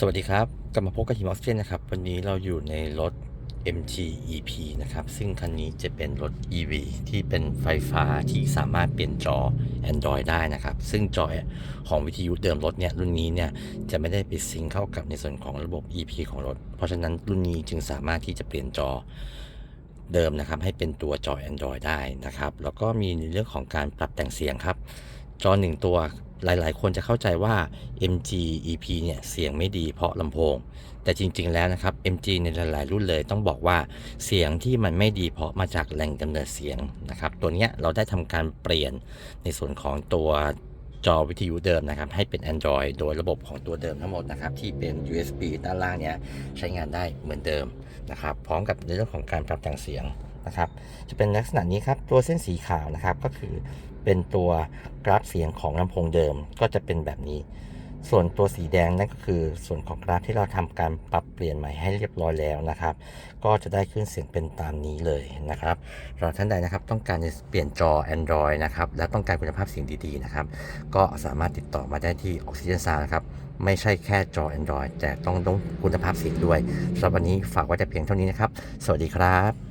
สวัสดีครับ กลับมาพบกับฮิมออสเทนนะครับ วันนี้เราอยู่ในรถ MG EP นะครับ ซึ่งคันนี้จะเป็นรถ EV ที่เป็นไฟฟ้าที่สามารถเปลี่ยนจอ Android ได้นะครับ ซึ่งจอของวิทยุเดิมรถเนี่ย รุ่นนี้เนี่ย จะไม่ได้ไปซิงเข้ากับในส่วนของระบบ EP ของรถ เพราะฉะนั้นรุ่นนี้จึงสามารถที่จะเปลี่ยนจอเดิมนะครับ ให้เป็นตัวจอ Android ได้นะครับ แล้วก็มีในเรื่องของการปรับแต่งเสียงครับ จอหนึ่งตัว หลายๆ คนจะเข้าใจว่า MG EP เนี่ยเสียงไม่ดีเพราะลำโพง แต่จริงๆ แล้วนะครับ MG ในหลายๆ รุ่นเลยต้องบอกว่าเสียงที่มันไม่ดีเพราะมาจากแหล่งกำเนิดเสียงนะครับ ตัวเนี้ยเราได้ทำการเปลี่ยนในส่วนของตัวจอวิทยุเดิมนะครับ ให้เป็น Android โดยระบบของตัวเดิมทั้งหมดนะครับ ที่เป็น USB ด้านล่างเนี่ยใช้งานได้เหมือนเดิมนะครับ พร้อมกับในเรื่องของการปรับแต่งเสียง นะครับ จะเป็นลักษณะนี้ครับตัวเส้นสีขาวนะครับก็คือเป็นตัวกราฟเสียงของลำโพงเดิมก็จะเป็นแบบนี้ ส่วนตัวสีแดงนั่นก็คือส่วนของกราฟที่เราทำการปรับเปลี่ยนใหม่ให้เรียบร้อยแล้วนะครับ ก็จะได้ขึ้นเสียงเป็นตามนี้เลยนะครับเราท่านใดนะครับต้องการจะเปลี่ยนจอ Android นะครับและต้องการคุณภาพเสียงดีๆนะครับก็สามารถติดต่อมาได้ที่ Oxygen Sound นะครับไม่ใช่แค่จอ Android แต่ต้องต้องคุณภาพเสียงด้วยสำหรับวันนี้ฝากไว้แต่เพียงเท่านี้นะครับ สวัสดีครับ